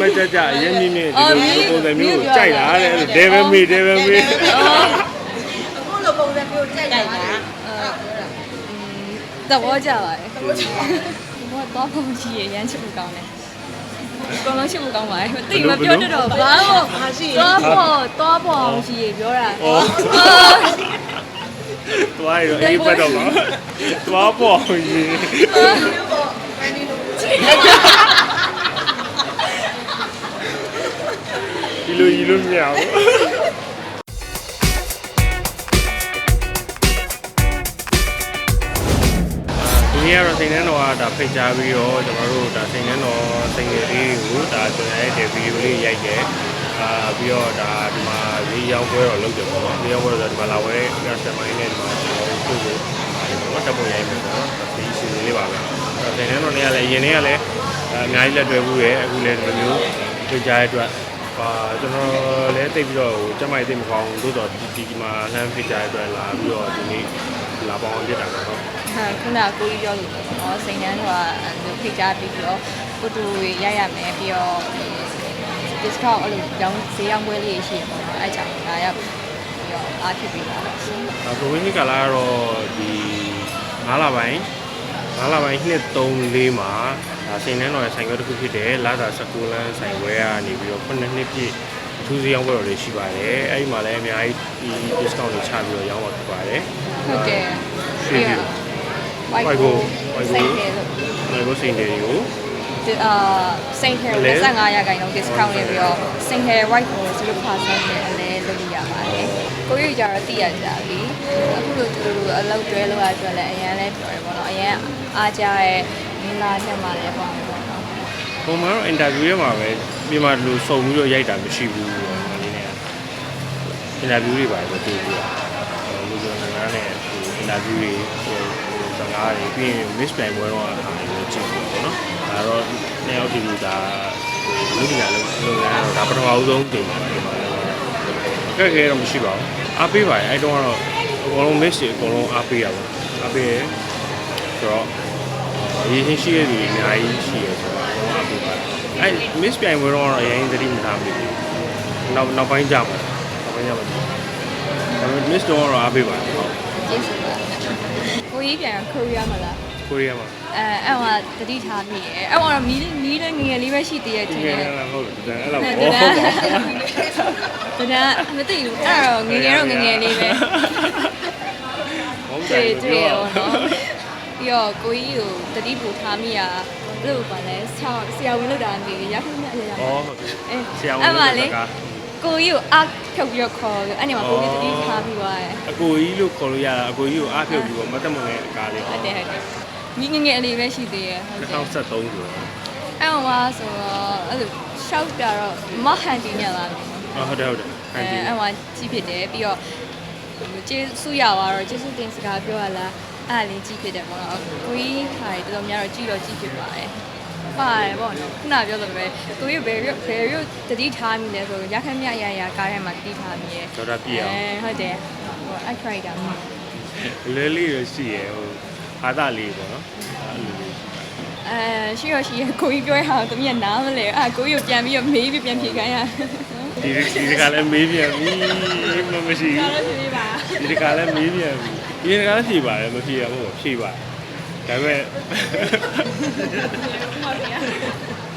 မကြကြအရင်မြင့်မြင့်ဒီအော်လိုမြင့်ပုံစံမျိုးကိုမြင့်ကြိုက်တာတဲ့ devil me devil me အခုလိုပုံစံမျိုးကြိုက်တာသဘောကျပါတယ်ဘောတော့ပုံကြီးရရမ်းချစ်ဖို့ကောင်းတယ်အကုန်လုံးချစ်ဖို့ကောင်းပါတယ်မသိမပြောတတ်တော့ဘာလို့ဟာရှိသွားဖို့သွားဖို့အောင်ရှိရပြောတာဩသွားရတော့အေးပတ်တော့မှာသွားပေါ့ကြီးမျိုးပေါ့မန်နီ ဒီလိုကြီးလို့မရဘူးဒီနေ့ကတော့စိန်နှန်းတော်ကဒါဖိတ်ကြားပြီးတော့ကျွန်တော်တို့ဒါစိန်နှန်းတော်စိန်ငယ်လေးကိုဒါကျွန်တော်ရဲ့ဗီဒီယိုလေးရိုက်တယ်အာပြီးတော့ဒါဒီမှာလေးရောင်းပွဲတော့လုပ်တယ်ပေါ့နော်လေးရောင်းပွဲတော့ဒီမှာလာဝဲကစတမိုင်းနဲ့ဒီမှာကျွန်တော်တို့ကိုဒီမှာတပ်ပေါ်ရိုက်မယ်ပေါ့နော်ဒီစီစဉ်လေးပါပဲအဲ့စိန်နှန်းတော်နေရာလည်းရင်ထဲကလည်းအများကြီးလက်တွဲဘူးရဲ့အခုလည်းဒီလိုမျိုးဖိတ်ကြားတဲ့အတွက် ပါကျွန်တော်လည်းတိတ်ပြီးတော့ဟိုကျမကြီးတိတ်မကောင်းဘူးသို့တော့ဒီဒီမှာလှမ်းဖိတ်ကြားတဲ့အတွက်လာပြီးတော့ဒီနေ့လာပေါင်းပြစ်တာပေါ့နော်ဟာခုနကကိုကြီးပြောလို့ပေါ့နော်စိန်နှန်းတော့ဖိတ်ကြားပြီးပြီးတော့ကိုတူရရမယ်ပြီးတော့ discount အဲ့လိုရောင်းဈေးရောင်းပွဲလေးရှိရပေါ့နော်အဲ့ကြောင့်ဒါရောက်ပြီးတော့အားဖြစ်ပြီးပါတော့ရှင်။ဒါပဝင်းကြီးကလာကတော့ဒီ9လပိုင်း 9လပိုင်းနှစ်3 4မှာဒါစိန်နှန်းတော်ရဲ့ဆိုင်ခွဲတစ်ခုဖြစ်တယ်လာသာ16လမ်းဆိုင်ခွဲကနေပြီးတော့9နှစ်ပြည့်အထူးစည်းရောင်းပွဲတော်တွေရှိပါတယ်။အဲဒီမှာလည်းအများကြီးဒီ discount တွေချပြီးတော့ရောင်းပါဖြစ်ပါတယ်။ဟုတ်တယ်ရွှေပြည်ဝိုက်ဝိုက်ကိုကိုဝိုက်ကိုစိတ်တယ်လို့ငါတို့စိန်တွေကိုဒီအာစိန်ဟဲအလဲ25ရာခိုင်နှုန်း discount လေးပြီးတော့စိန်ဟဲ white ကို0%နဲ့အလဲလုပ်လို့ရပါတယ်ကိုကြီးကြတော့တည်ရကြပြီအခုလိုတူတူအလုပ်တွဲလို့ရအတွက်လည်းအရင်လဲပြောရပေါ့နော်အရင် အားကြရဲ့မင်းသားချက်မှလည်းပေါ့ပေါ့နော်ပုံမှန်တော့ interview ရမှာပဲမြန်မာလူစုံပြီးတော့ရိုက်တာမရှိဘူး။ဒီနေ့က interview တွေပါတယ်တူပြီးတော့လူလူငါးနဲ့ interview တွေဟိုစကားတွေပြီးရင် miss ပြိုင်ပွဲတော့အားလည်းကြည့်ပြီးပေါ့နော်ဒါတော့နှစ်ယောက်ဒီလူဒါလူဒီကလုံးလုံးရတော့ဒါပထမဦးဆုံးတင်ပါဒီမှာအခက်အခဲတော့မရှိပါဘူးအားပေးပါတယ်အဲ့တော့ကတော့အကုန်လုံး miss တွေအကုန်လုံးအားပေးရပါအားပေးရဆိုတော့ ရင်းရှင်းရှိတဲ့လူတွေအများကြီးရှိရဆိုတော့အကုန်လုံးအားပေးပါတယ်အဲ့ miss ပြိုင်ပွဲတော့အရင်သတိမထားမိဘူးနောက်နောက်ပိုင်းကြမှာနောက်ပိုင်းကြမှာဒါပေမဲ့ miss တော့အားပေးပါတယ်ဟုတ်ကျေးဇူးပါကိုကြီးပြန်ခိုရီးယားမလားကိုရီးယားမှာအဲအဲ့ဟိုကတတိထားမိရဲ့အဲ့ဟိုကတော့မီးမီးလည်းငငယ်လေးပဲရှိသေးရဲ့ဒီထင်ကတယ်နေ့ဟုတ်တယ်အဲ့လိုဟုတ်ပေါ့တယ်ဒါမသိဘူးအဲ့တော့ငငယ်တော့ငငယ်လေးပဲဟုတ်တတွေ့ယ်တွေ့ရောနော် ပြီးတော့ကိုကြီးကိုတတိပူထားမိရဘယ်လိုပါလဲဆရာဆရာဝန်လို့တာနေရခုမြအရာရဩဟုတ်တယ်အဲဆရာဝန်အဲ့မှာလေကကိုကြီးကိုအားဖြုတ်ပြီးတော့ခေါ်လို့အဲ့ဒီမှာကိုကြီးတတိထားပြီးသွားတယ်အကိုကြီးလို့ခေါ်လို့ရတာအကိုကြီးကိုအားဖြုတ်ပြီးတော့မတ်တမုံနဲ့အကားလေးဟုတ်တယ်ဟုတ်တယ်မိငငယ်လေးပဲရှိသေးရဲ့ဟုတ်တယ်2013ဆိုတော့အဲ့ဟိုကဆိုတော့အဲ့လိုရှောက်ကြတော့မဟန်တီညလာတယ်ဟုတ်တယ်ဟုတ်တယ်ဟအဲန်ဒီအဲ့ဟိုကြီးဖြစ်တယ်ပြီးတော့ကျေးဇူးရသွားတော့ကျေးဇူးတင်စကားပြောရလား အဲ့လေးကြီးဖြစ်တယ်ပေါ့နော်ကိုကြီးခါရီတော်တော်များတော့ကြီးတော့ကြီးဖြစ်ပါတယ်ပါတယ်ပေါ့နော်ခုနပြောသလိုပဲကိုကြီးဘယ်ရွဘယ်ရွတတိထားမိလဲဆိုတော့ရခိုင်မြအရာရာကားထဲမှာတတိထားမိရဲ့ဒေါက်တာပြည့်အောင်အဲဟုတ်တယ်ဟိုအဲ့ခရိုက်တာမှာလဲလေးရရှိရဟိုအာသာလေးပေါ့နော်အဲ့လိုလေးအဲရှိရရှိရကိုကြီးပြောရအောင်တမီးကနားမလဲအဲ့ကိုကြီးကိုပြန်ပြီးတော့မေးပြီးပြန်ဖြေခိုင်းရဒီဒီကလည်းမေးပြန်ပြီမမရှိကားလို့ဖြေပါဘူးဒီကလည်းမေးပြန်ပြီ ဒီကလည်းဖြေပါတယ်မဖြေရဘူးဖြေပါတယ်ဒါပေမဲ့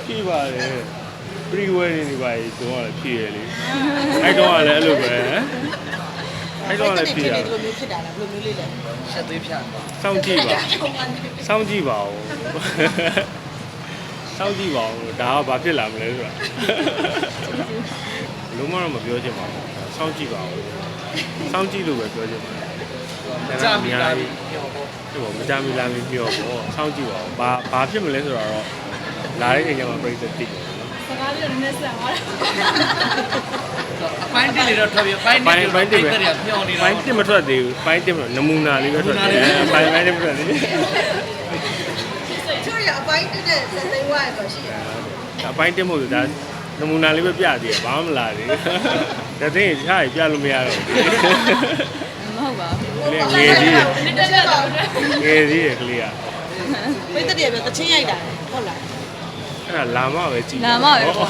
ဖြေပါတယ် pre wedding တွေပါကြီးတော့လည်းဖြေရလေအဲ့တော့လည်းအဲ့လိုပဲအဲ့တော့လည်းဖြေရဒီလိုမျိုးဖြစ်တာလားဘယ်လိုမျိုးလေးလဲရှက်သွေးဖြတ်စောင့်ကြည့်ပါစောင့်ကြည့်ပါဦးစောင့်ကြည့်ပါဦးဒါကဘာဖြစ်လာမလဲဆိုတာလုံးဝတော့မပြောချင်ပါဘူးစောင့်ကြည့်ပါဦးစောင့်ကြည့်လို့ပဲပြောချင်ပါတယ် ကြာပြီလားပြီပြောပေါ့ဒီပေါ်မကြမီလာမီပြောပေါ့စောင့်ကြည့်ပါဦးဘာဘာဖြစ်မလဲဆိုတော့လာတဲ့ချိန်ကျမှပြိတ္တတိတယ်နော်စကားလေးနည်းနည်းဆန်သွားတယ်အပိုင်းတစ်တွေတော့ထွက်ပြီးပိုင်းပိုင်းတစ်ပိုင်းတစ်ပဲတွေမျောနေတာပိုင်းတစ်မထွက်သေးဘူးပိုင်းတစ်မနမူနာလေးပဲထွက်တယ်ပိုင်းပိုင်းတစ်မထွက်သေးဘူးချို့ရအပိုင်းတက်တဲ့စသိန်းဝါရတော့ရှိတယ်အပိုင်းတစ်မဟုတ်ဘူးဒါနမူနာလေးပဲပြသေးတယ်ဘာမှမလာသေးဘူးဒါသိရင်ခြားရပြလို့မရတော့ဘူးမဟုတ်ပါဘူး လေငယ်ကြီးရတက်တက်တော့ငယ်ကြီးရကလေးကပိတ်တက်တယ်ပဲတချင်းရိုက်တာဟုတ်လားအဲအဲ့လာမပဲကြည့်လာမပဲပေါ့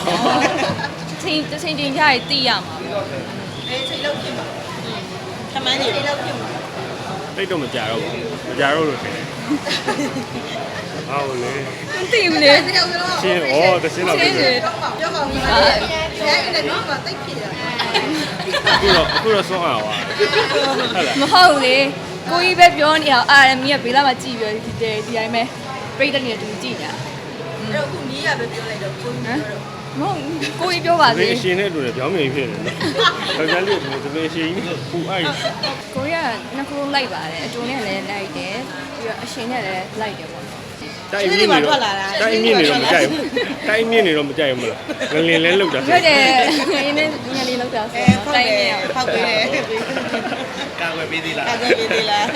ချင်းတစ်ချင်းချင်းကြရသိရမှာပေါ့အဲချိန်လောက်ဖြစ်ပါခမန်းကြီးလောက်ဖြစ်ပါတိတ်တော့မကြတော့ဘူးမကြတော့လို့ထင်တယ်ဟုတ်လေမသိဘူးလေတယောက်ကတော့ရှင်းဩတရှင်းတော့ပြီရှင်းတယ်ပြောပါပြောပါဦးဒီမှာရဲအဲ့ဒါမျိုးကတိတ်ဖြစ်တာ အခုတော့အခုတော့ဆုံးအောင်ပါဟုတ်လားမဟုတ်လေကိုကြီးပဲပြောနေအောင်အာရမီကဘေးလာမှာကြည့်ပြောဒီဒီဒီတိုင်းပဲပြိတ္တနေတူကြည့်နေတာအဲ့တော့ခုနီးရပဲပြောလိုက်တော့ကိုကြီးပြောတော့မဟုတ်ကိုကြီးပြောပါဒီစေအရှင်နဲ့တူတယ်ပြောင်းမြင်ဖြစ်နေတယ်။ယောက်ျားလေးကဒီအရှင်ကြီးပူအိုက်ကိုရီးယားနှစ်ခုလုံးလိုက်ပါတယ်အတူနဲ့လည်းလိုက်တယ်ပြီးတော့အရှင်နဲ့လည်းလိုက်တယ်ပေါ့နော်တိုက်မြင့်နေတော့တိုက်မြင့်နေတော့မကြိုက်ဘူး။တိုက်မြင့်နေတော့မကြိုက်ဘူးမလား။ငလင်လဲလောက်တာဟုတ်တယ်ရင်းနဲ့ည လေးလောက်တာဆိုအဲတော့ဖောက်တိုက်တယ်နေအောင်ဖောက်တယ်ကာကွယ်ပေးသေးလားအဲ့ဒါပြည်သေးလား။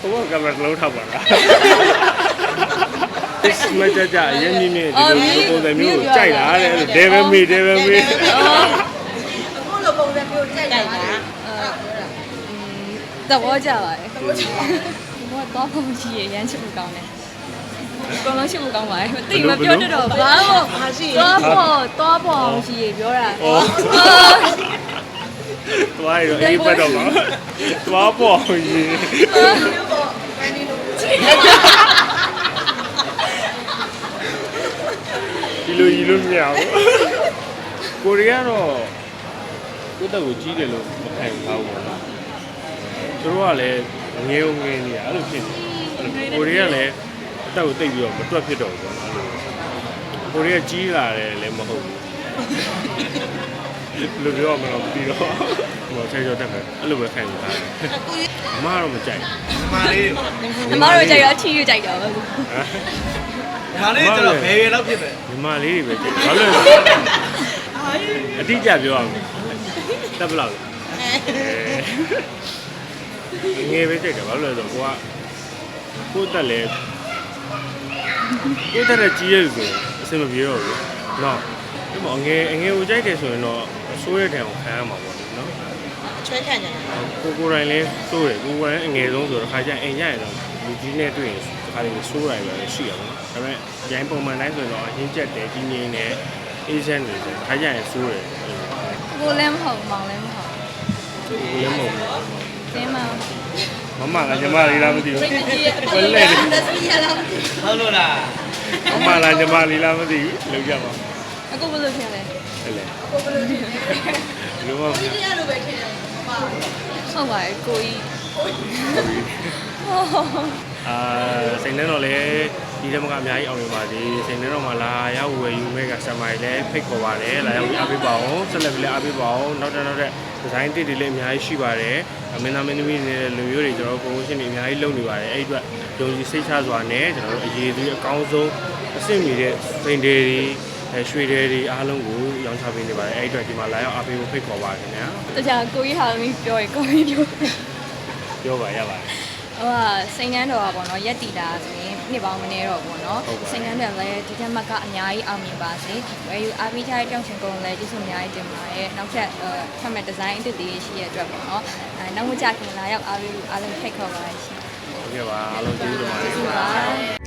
ဘုရားကမလုံးထောက်ပါလား။ဒီမကြကြရင်းမြင့်မြင့်ဒီလိုပုံစံမျိုးကိုကြိုက်လားတဲ့။ဒေဗမီဒေဗမီအခုလိုပုံစံမျိုးကြိုက်တာအဲ့ဒါသဘောကျပါတယ်ဘောတော့ပုံကြီးရရမ်းချစ်ဖို့ကောင်းတယ် အကုန်လုံးချစ်ဖို့ကောင်းပါတယ်မသိမပြောတတ်တော့ဘာလို့သွားဖို့သွားဖို့အောင်ကြီးရပြောတာ။ဩ။သွားရအေးပတ်တော့ပါ။သွားပေါ့ကြီးမျိုးပေါ့ဘယ်နည်းလို့ဒီလိုကြီးလို့မရဘူး။ကိုရီးယားတော့ကိုယ့်တက်ကိုကြီးတယ်လို့မခံစားဘူးပေါ့နော်။သူတို့ကလည်းငယ်ုံငယ်နေရအဲ့လိုဖြစ်နေတယ်။ကိုရီးယားလည်းအ တက်ကိုတိတ်ပြီးတော့မတွက်ဖြစ်တော့ဘူးပေါ့နော်။ကိုရီးယားကြီးလာတယ်လည်းမဟုတ်ဘူး။လူပြောမှတော့မပြီးတော့ဟိုဆက်ကြောတက်မယ်အဲ့လိုပဲခံယူထားတယ်။အမကတော့မကြိုက်ဘူးညီမလေးညီမတို့ကြိုက်တော့အချီရကြိုက်တော့ပဲ။ဟမ်ညီမလေးကျတော့ဘယ်ရလောက်ဖြစ်တယ်ညီမလေးတွေပဲကြိုက်ဘာလို့လဲအတိအကျပြောရမယ်တက်ဘလောက်လဲအဲငယ်ပဲကြိုက်တယ်ဘာလို့လဲဆိုတော့ကိုကကိုတက်လဲ ကိုယ်တက်တဲ့ကြီးရဲ့ဆိုအဆင်မပြေတော့ဘူး။နော်။ဒီမှာအငယ်အငယ်ကိုကြိုက်တယ်ဆိုရင်တော့အဆိုးရတဲ့အောင်ခံရမှာပေါ့နော်။ချွဲခံကြတာ။ကိုကိုယ်တိုင်လည်းဆိုးတယ်။ကိုကိုယ်တိုင်အငယ်ဆုံးဆိုတော့ခါကျရင်အိမ်ရရင်တော့လူကြီးနဲ့တွေ့ရင်ဒီခါလေးဆိုးရတယ်ပဲရှိရပါဘူး။ဒါပေမဲ့ရိုင်းပုံမှန်တိုင်းဆိုရင်တော့အရင်ကျက်တယ်ကြီးငင်းတယ်အေးချမ်းတယ်ဆိုခါကျရင်ဆိုးတယ်။ကိုလည်းမဟုတ်မောင်လည်းမဟုတ်။ကိုလည်းမဟုတ်။တင်းမ မမလားညီမလေးလားမသိဘူးဘယ်လဲလက်စီရလားဟုတ်လို့လားမမလားညီမလေးလားမသိဘူးလောက်ကြပါအခုဘယ်လိုဖြစ်လဲဟဲ့လေကိုဘယ်လိုလဲလူမဒီရလိုပဲခင်ဗျာပါဟုတ်ပါရဲ့ကိုကြီးအာစိတ်နဲ့တော့လေ ဒီတမကအများကြီးအောင်ရပါသေးစိတ်နဲ့တော့မှလာရောက်ဝယ်ယူမဲ့ကစမိုင်လည်းဖိတ်ခေါ်ပါတယ်လာရောက်အားပေးပါအောင်ဆက်လက်ပြီးလည်းအားပေးပါအောင်နောက်တဲ့နောက်တဲ့ဒီဇိုင်းတစ်တွေလည်းအများကြီးရှိပါတယ်မင်းသားမင်းသမီးတွေနဲ့လူမျိုးတွေကျွန်တော်တို့ promotion တွေအများကြီးလုပ်နေပါတယ်အဲ့ဒီအတွက်ယုံကြည်စိတ်ချစွာနဲ့ကျွန်တော်တို့အရေးကြီးအကောင်းဆုံးအဆင့်မီတဲ့စိန်တွေတွေအဲရွှေတွေတွေအားလုံးကိုရောင်းချပေးနေပါတယ်အဲ့ဒီအတွက်ဒီမှာလာရောက်အားပေးဖို့ဖိတ်ခေါ်ပါတယ်ခင်ဗျာတခြားကိုကြီးဟာမင်းပြောရင်ကိုကြီးပြောတယ်ပြောပါရပါတယ်ဟိုကစိန်နှန်းတော်ကပေါ့နော်ရက်တီတာဆိုရင် နှစ်ပေါင်းမနေတော့ပေါ့နော်ဟုတ်ပါစိန်နှန်းတော်လည်းဒီတက်မတ်ကအများကြီးအောင်မြင်ပါစေဝယ်ယူအားပေးကြတဲ့တောင်ချင်ကုန်လည်းကျေးဇူးအများကြီးတင်ပါတယ်နောက်ထပ်အဲထပ်မဲ့ဒီဇိုင်းအသစ်တွေရှိရတဲ့အတွက်ပေါ့နော်အဲနောက်မကြခင်လာရောက်အားပေးလို့အားလုံးဖိတ်ခေါ်ပါရရှင်ဟုတ်ကဲ့ပါအားလုံးကျေးဇူးတင်ပါတယ်ကျေးဇူးပါ